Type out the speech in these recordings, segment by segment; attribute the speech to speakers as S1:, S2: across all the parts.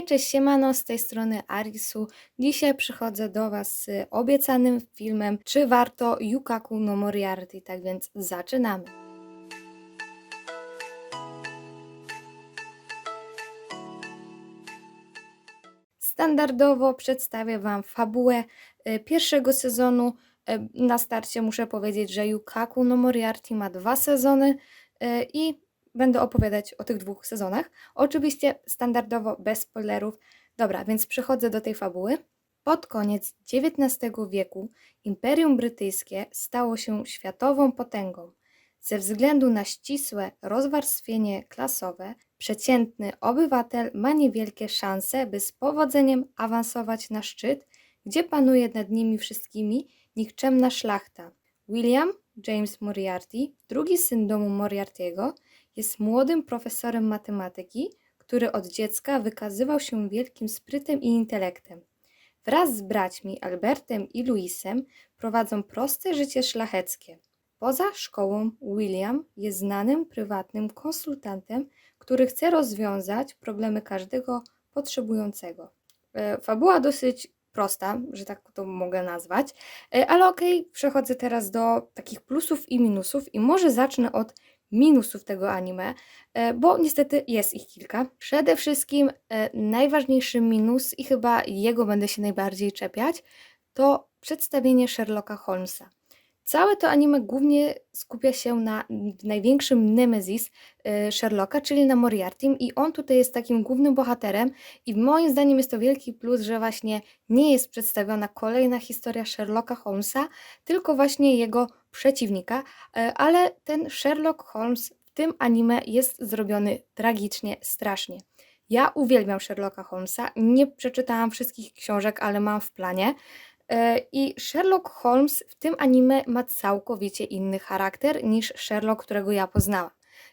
S1: Hej, cześć, siemano, z tej strony Arisu. Dzisiaj przychodzę do Was z obiecanym filmem, czy warto Yukaku no Moriarty, tak więc zaczynamy. Standardowo przedstawię Wam fabułę e, pierwszego sezonu. E, Na starcie muszę powiedzieć, że Yukaku no Moriarty ma dwa sezony e, i będę opowiadać o tych dwóch sezonach. Oczywiście standardowo bez spoilerów. Dobra, więc przechodzę do tej fabuły. Pod koniec XIX wieku Imperium Brytyjskie stało się światową potęgą. Ze względu na ścisłe rozwarstwienie klasowe, przeciętny obywatel ma niewielkie szanse, by z powodzeniem awansować na szczyt, gdzie panuje nad nimi wszystkimi nikczemna szlachta. William James Moriarty, drugi syn domu Moriarty'ego, jest młodym profesorem matematyki, który od dziecka wykazywał się wielkim sprytem i intelektem. Wraz z braćmi Albertem i Louisem prowadzą proste życie szlacheckie. Poza szkołą William jest znanym prywatnym konsultantem, który chce rozwiązać problemy każdego potrzebującego. E, Fabuła dosyć prosta, że tak to mogę nazwać, E, ale okej, przechodzę teraz do takich plusów i minusów i może zacznę od minusów tego anime, e, bo niestety jest ich kilka. Przede wszystkim e, najważniejszy minus i chyba jego będę się najbardziej czepiać, to przedstawienie Sherlocka Holmesa. Całe to anime głównie skupia się na największym nemesis e, Sherlocka, czyli na Moriartym i on tutaj jest takim głównym bohaterem i moim zdaniem jest to wielki plus, że właśnie nie jest przedstawiona kolejna historia Sherlocka Holmesa, tylko właśnie jego przeciwnika, e, ale ten Sherlock Holmes w tym anime jest zrobiony tragicznie, strasznie. Ja uwielbiam Sherlocka Holmesa, nie przeczytałam wszystkich książek, ale mam w planie. E, I Sherlock Holmes w tym anime ma całkowicie inny charakter niż Sherlock, którego ja poznałam.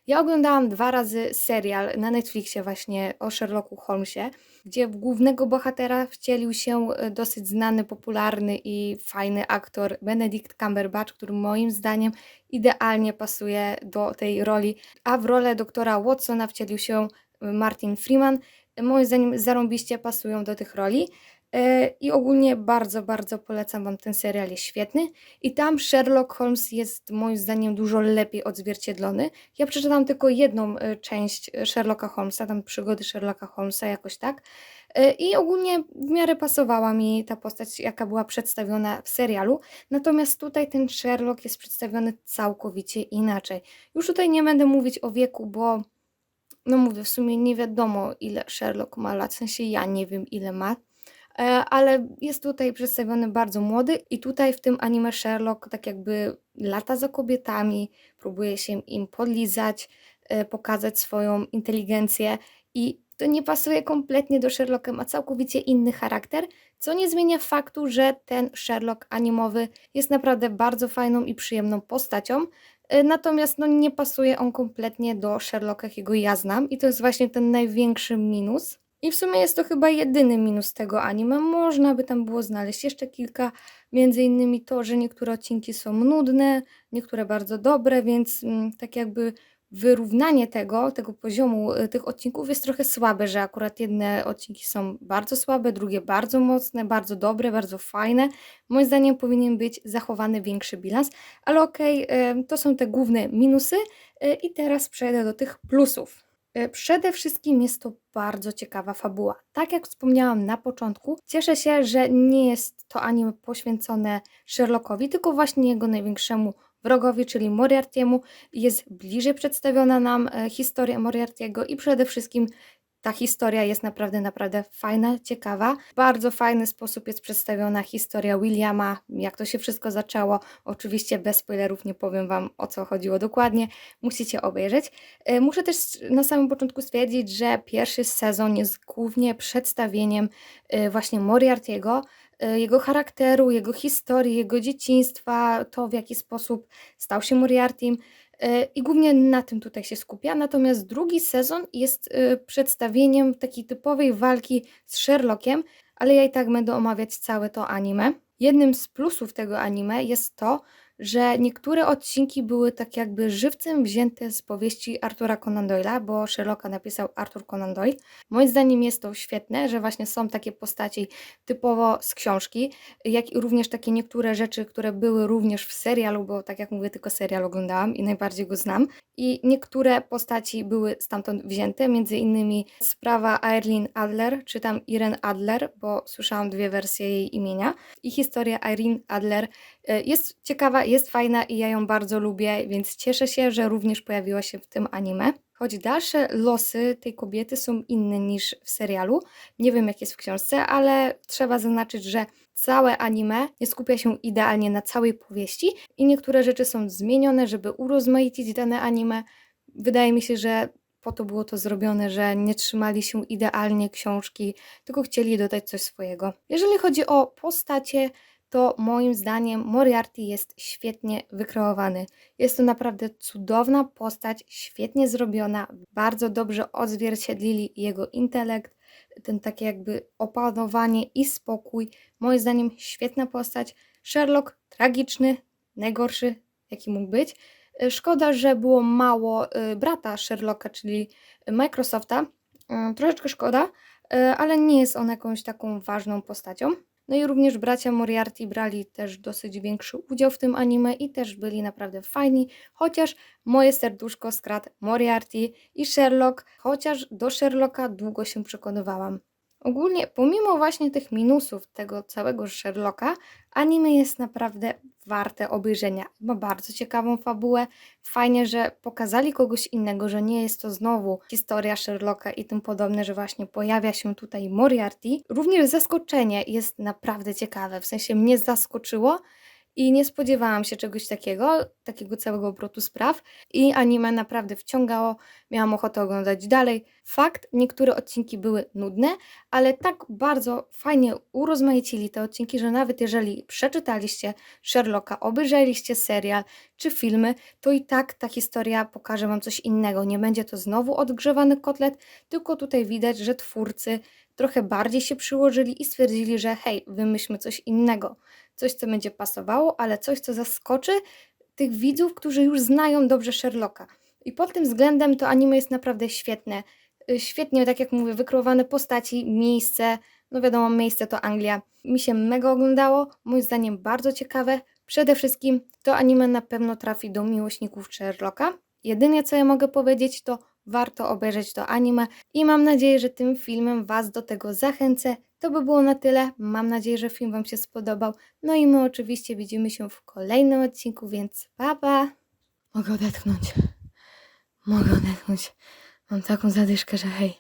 S1: Ja oglądałam dwa razy serial na Netflixie właśnie o Sherlocku Holmesie, gdzie w głównego bohatera wcielił się e, dosyć znany, popularny i fajny aktor Benedict Cumberbatch, który moim zdaniem idealnie pasuje do tej roli, a w rolę doktora Watsona wcielił się e, Martin Freeman. Moim zdaniem zarąbiście pasują do tych roli. E, I ogólnie bardzo, bardzo polecam Wam ten serial, jest świetny. I tam Sherlock Holmes jest moim zdaniem dużo lepiej odzwierciedlony. Ja przeczytałam tylko jedną e, część Sherlocka Holmesa, tam przygody Sherlocka Holmesa, jakoś tak. E, I ogólnie w miarę pasowała mi ta postać, jaka była przedstawiona w serialu. Natomiast tutaj ten Sherlock jest przedstawiony całkowicie inaczej. Już tutaj nie będę mówić o wieku, bo no mówię, w sumie nie wiadomo ile Sherlock ma lat, w sensie ja nie wiem ile ma. E, ale jest tutaj przedstawiony bardzo młody i tutaj w tym anime Sherlock tak jakby lata za kobietami, próbuje się im podlizać, e, pokazać swoją inteligencję i to nie pasuje kompletnie do Sherlocka, ma całkowicie inny charakter, co nie zmienia faktu, że ten Sherlock animowy jest naprawdę bardzo fajną i przyjemną postacią, e, natomiast no, nie pasuje on kompletnie do Sherlocka, jakiego ja znam i to jest właśnie ten największy minus. I w sumie jest to chyba jedyny minus tego anime. Można by tam było znaleźć jeszcze kilka, między innymi to, że niektóre odcinki są nudne, niektóre bardzo dobre, więc mm, tak jakby wyrównanie tego, tego poziomu y, tych odcinków jest trochę słabe, że akurat jedne odcinki są bardzo słabe, drugie bardzo mocne, bardzo dobre, bardzo fajne. Moim zdaniem powinien być zachowany większy bilans, ale okej, okay, to są te główne minusy y, i teraz przejdę do tych plusów. E, przede wszystkim jest to bardzo ciekawa fabuła. Tak jak wspomniałam na początku, cieszę się, że nie jest to anime poświęcone Sherlockowi, tylko właśnie jego największemu wrogowi, czyli Moriarty'emu. Jest bliżej przedstawiona nam e, historia Moriarty'ego i przede wszystkim ta historia jest naprawdę, naprawdę fajna, ciekawa. W bardzo fajny sposób jest przedstawiona historia Williama, jak to się wszystko zaczęło. Oczywiście bez spoilerów nie powiem Wam o co chodziło dokładnie, musicie obejrzeć. E, muszę też na samym początku stwierdzić, że pierwszy sezon jest głównie przedstawieniem e, właśnie Moriarty'ego, e, jego charakteru, jego historii, jego dzieciństwa, to w jaki sposób stał się Moriartym. E, I głównie na tym tutaj się skupia. Natomiast drugi sezon jest e, przedstawieniem takiej typowej walki z Sherlockiem, ale ja i tak będę omawiać całe to anime. Jednym z plusów tego anime jest to, że niektóre odcinki były tak jakby żywcem wzięte z powieści Artura Conan Doyle'a, bo Sherlocka napisał Arthur Conan Doyle. Moim zdaniem jest to świetne, że właśnie są takie postaci typowo z książki, jak i również takie niektóre rzeczy, które były również w serialu, bo tak jak mówię, tylko serial oglądałam i najbardziej go znam. I niektóre postaci były stamtąd wzięte, między innymi sprawa Eileen Adler, czy tam Irene Adler, bo słyszałam dwie wersje jej imienia. I historia Irene Adler e, jest ciekawa, jest fajna i ja ją bardzo lubię, więc cieszę się, że również pojawiła się w tym anime. Choć dalsze losy tej kobiety są inne niż w serialu. Nie wiem, jak jest w książce, ale trzeba zaznaczyć, że całe anime nie skupia się idealnie na całej powieści i niektóre rzeczy są zmienione, żeby urozmaicić dane anime. Wydaje mi się, że po to było to zrobione, że nie trzymali się idealnie książki, tylko chcieli dodać coś swojego. Jeżeli chodzi o postacie, to moim zdaniem Moriarty jest świetnie wykreowany. Jest to naprawdę cudowna postać, świetnie zrobiona, bardzo dobrze odzwierciedlili jego intelekt, ten takie jakby opanowanie i spokój. Moim zdaniem świetna postać. Sherlock tragiczny, najgorszy jaki mógł być. Szkoda, że było mało y, brata Sherlocka, czyli Microsofta. Y, Troszeczkę szkoda, y, ale nie jest on jakąś taką ważną postacią. No i również bracia Moriarty brali też dosyć większy udział w tym anime i też byli naprawdę fajni, chociaż moje serduszko skradł Moriarty i Sherlock, chociaż do Sherlocka długo się przekonywałam. Ogólnie, pomimo właśnie tych minusów tego całego Sherlocka, anime jest naprawdę warte obejrzenia. Ma bardzo ciekawą fabułę. Fajnie, że pokazali kogoś innego, że nie jest to znowu historia Sherlocka i tym podobne, że właśnie pojawia się tutaj Moriarty. Również zaskoczenie jest naprawdę ciekawe, w sensie mnie zaskoczyło i nie spodziewałam się czegoś takiego, takiego całego obrotu spraw i anime naprawdę wciągało, miałam ochotę oglądać dalej. Fakt, niektóre odcinki były nudne, ale tak bardzo fajnie urozmaicili te odcinki, że nawet jeżeli przeczytaliście Sherlocka, obejrzeliście serial czy filmy, to i tak ta historia pokaże Wam coś innego. Nie będzie to znowu odgrzewany kotlet, tylko tutaj widać, że twórcy trochę bardziej się przyłożyli i stwierdzili, że hej, wymyślmy coś innego. Coś, co będzie pasowało, ale coś, co zaskoczy tych widzów, którzy już znają dobrze Sherlocka. I pod tym względem to anime jest naprawdę świetne. Y, Świetnie, tak jak mówię, wykreowane postaci, miejsce. No wiadomo, miejsce to Anglia. Mi się mega oglądało, moim zdaniem bardzo ciekawe. Przede wszystkim to anime na pewno trafi do miłośników Sherlocka. Jedynie co ja mogę powiedzieć to warto obejrzeć to anime i mam nadzieję, że tym filmem Was do tego zachęcę. To by było na tyle. Mam nadzieję, że film Wam się spodobał. No i my oczywiście widzimy się w kolejnym odcinku, więc pa pa! Mogę odetchnąć. Mogę odetchnąć. Mam taką zadyszkę, że hej.